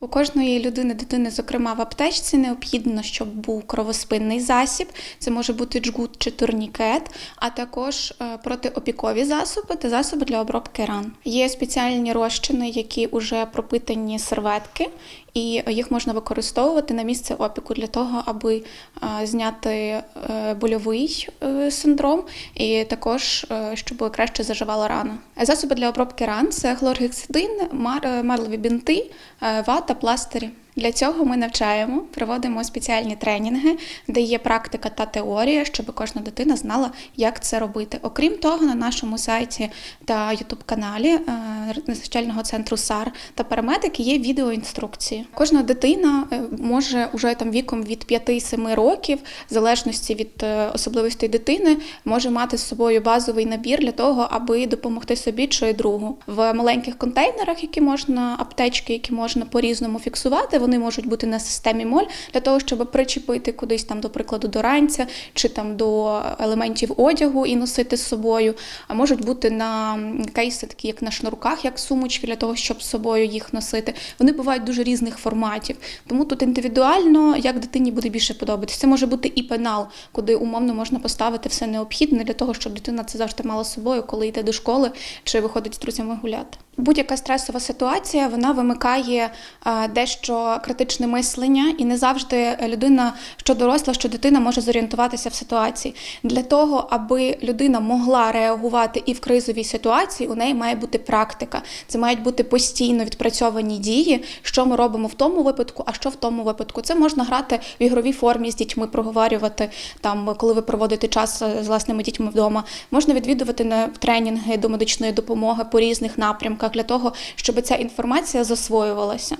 У кожної людини, дитини, зокрема в аптечці, необхідно, щоб був кровоспинний засіб. Це може бути джгут чи турнікет, а також е, протиопікові засоби та засоби для обробки ран. Є спеціальні розчини, які вже пропитані серветки, і їх можна використовувати на місце опіку для того, аби е, зняти е, больовий е, синдром, і також щоб краще заживала рана. Засоби для обробки ран це хлоргексидин, мар- е, бінти, вата, пластирі. Для цього ми навчаємо, проводимо спеціальні тренінги, де є практика та теорія, щоб кожна дитина знала, як це робити. Окрім того, на нашому сайті та ютуб каналі е, навчального центру САР та парамедики є відеоінструкції. Кожна дитина е, може уже там віком від 5-7 років, в залежності від е, особливостей дитини, може мати з собою базовий набір для того, аби допомогти собі чи другу. В маленьких контейнерах, які можна аптечки, які можна по-різному фіксувати, вони можуть бути на системі моль для того, щоб причепити кудись там, до прикладу, до ранця чи там до елементів одягу і носити з собою. А можуть бути на кейси, такі як на шнурках, як сумочки, для того, щоб з собою їх носити. Вони бувають дуже різних форматів. Тому тут індивідуально, як дитині буде більше подобатися. Це може бути і пенал, куди умовно можна поставити все необхідне для того, щоб дитина це завжди мала з собою, коли йде до школи чи виходить з друзями гуляти. Будь-яка стресова ситуація вона вимикає е, дещо критичне мислення, і не завжди людина, що доросла, що дитина може зорієнтуватися в ситуації. Для того, аби людина могла реагувати і в кризовій ситуації, у неї має бути практика. Це мають бути постійно відпрацьовані дії, що ми робимо в тому випадку, а що в тому випадку. Це можна грати в ігровій формі з дітьми, проговорювати там, коли ви проводите час е, з власними дітьми вдома. Можна відвідувати на тренінги до медичної допомоги по різних напрямках для того, щоб ця інформація засвоювалася.